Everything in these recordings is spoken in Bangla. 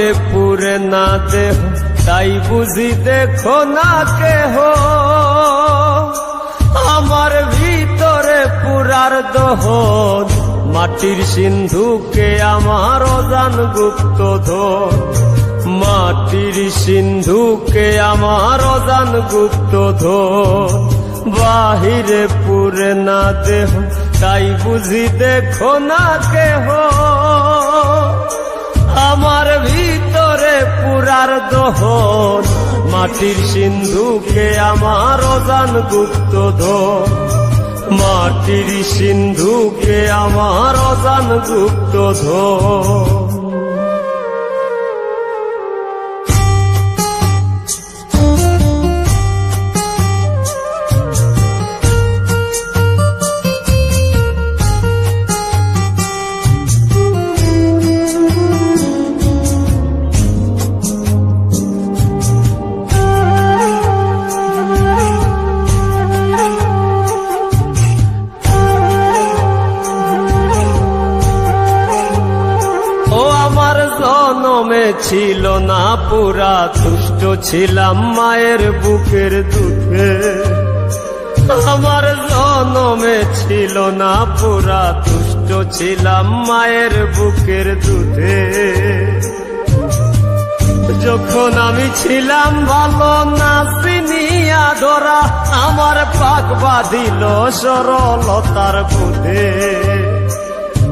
বাহিরে পুরে না দেহ, তাই বুঝি দেখো না কেহ। আমার ভিতরে পুরার দহন মাটির সিন্ধুকে আমার অজান গুপ্ত ধন মাটির সিন্ধুকে আমার অজান গুপ্ত ধন বাহিরে পুরে না দেহ, তাই বুঝি দেখো না কেহ। আমার ভিতরে পুরার দহন, মাটির সিন্ধুকে আমার অজান গুপ্ত ধন। মাটির সিন্ধুকে আমার অজান গুপ্ত ধন। ছিল না, পুরা দুষ্ট ছিলাম মায়ের বুকের দুধে। আমার জনমে ছিল না, পুরা দুষ্ট ছিলাম মায়ের বুকের দুধে। যখন আমি ছিলাম ভালো না চিনিয়া ধরা আমার পাক বাঁধিল সরলতার বুধে।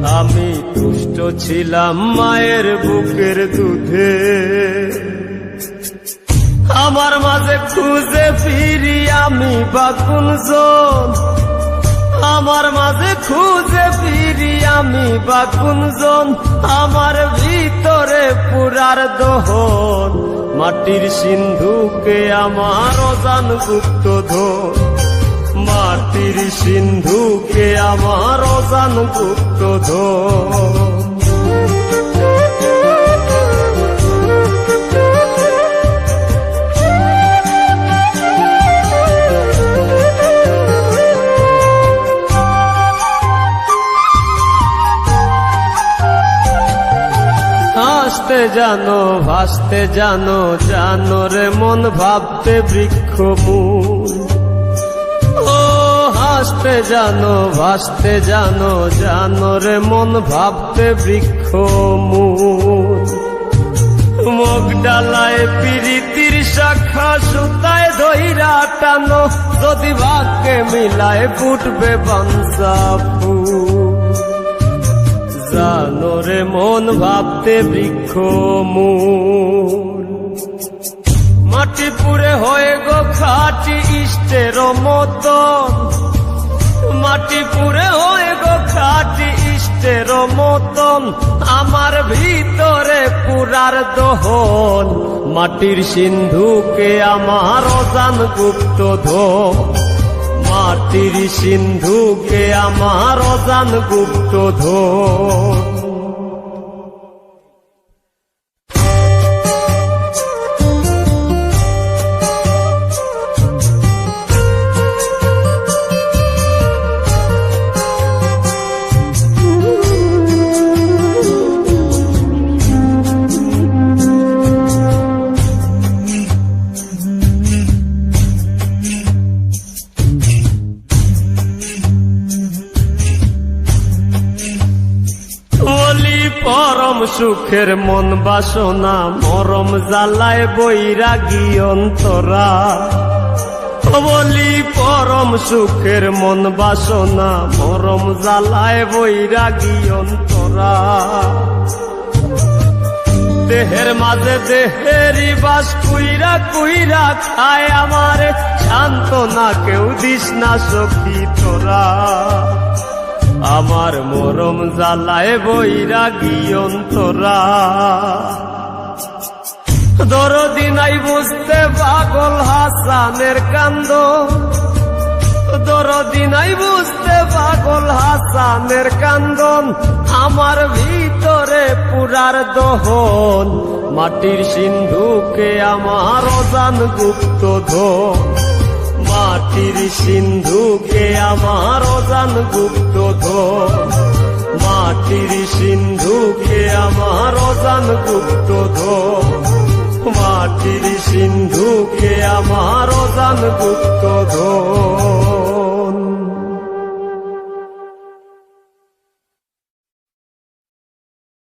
আমি তুষ্ট ছিলাম মায়ের বুকের দুধে। আমার মাঝে খুঁজে ফিরি আমি বাকুন জন। আমার মাঝে খুঁজে ফিরি আমি বাকুন জন। আমার ভিতরে পুরার দহন। মাটির সিন্ধুকে আমার অজান গুপ্ত ধন। মাটির সিন্ধুকে আমার অজান গুপ্ত হাসতে জানো, ভাসতে জানো জানো রে মন ভাবতে বৃক্ষ মূল হাসতে জানো, ভাসতে জানো জানো রে মন, ভাবতে বৃক্ষ মুখ ডালায় পিরিতির শাখা, সুতায় ধৈরা টানো, যদি ভাগ্যে মিলায় ফুটবে বাংসা ফুল। জানো রে মন, ভাবতে বৃক্ষ মাটি পুরে হয়ে গো খাটি ইষ্টের মতন। মাটি পুরে হয়ে গো খাটি ইষ্টের মতন। আমার ভিতরে পুরার দহন। মাটির সিন্ধুকে আমার অজান গুপ্ত ধন। মাটির সিন্ধুকে আমার অজান গুপ্ত ধন। পরম সুখের মন বাসনা, মরম জ্বালায় বৈরাগী অন্তরা। বলি, পরম সুখের মন বাসনা, মরম জ্বালায় বৈরাগী অন্তরা। দেহের মাঝে দেহেরই বাস কুইরা কুইরা খায় আমার শান্ত না কেউ দিস না সখী তোরা। আমার মরম জ্বালায় বৈরাগী অন্তরা। দরদি নাই বুঝতে পাগল হাসানের কান্দ দরদি নাই বুঝতে পাগল হাসানের কান্দন আমার ভিতরে পুরার দহন, মাটির সিন্ধুকে আমার অজান গুপ্ত ধন। মাটির সিন্ধুকে আমার অজান গুপ্ত মাটির সিন্ধুকে আমার অজান গুপ্ত মাটির সিন্ধুকে আমার অজান গুপ্ত ধর